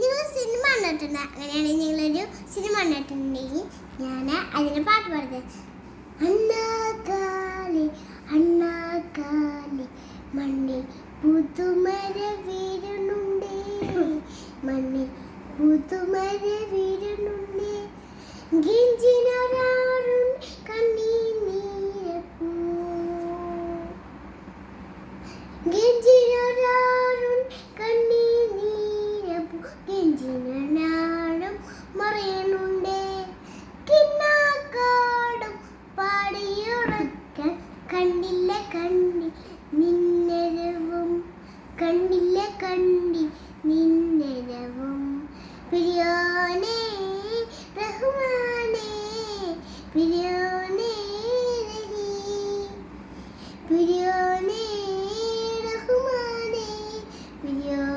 നിങ്ങൾ സിനിമ കണ്ടിട്ടുണ്ട്? അങ്ങനെയാണെങ്കിൽ നിങ്ങളൊരു സിനിമ കണ്ടിട്ടുണ്ടെങ്കിൽ ഞാൻ അതിന് പാട്ട് പാടുന്നത്. അണ്ണാക്കാലി അണ്ണാക്കാലി മണ്ണിൽ പുതുമര വീരുന്നുണ്ടേ മണ്ണിൽ പുതുമര വീരുന്നുണ്ടേ നെഞ്ചിനാടും മറിയനുണ്ടേ കിന്നാക്കാടും പാടിയുറക്ക കണ്ടില്ല കണ്ടി നിന്നരവും. കണ്ടില്ല കണ്ടി നിന്നരവും. പ്രിയോനേ റഹ്മാനേ പ്രിയോനേ രഹി പ്രിയോനേ റഹ്മാനേ പ്രിയോ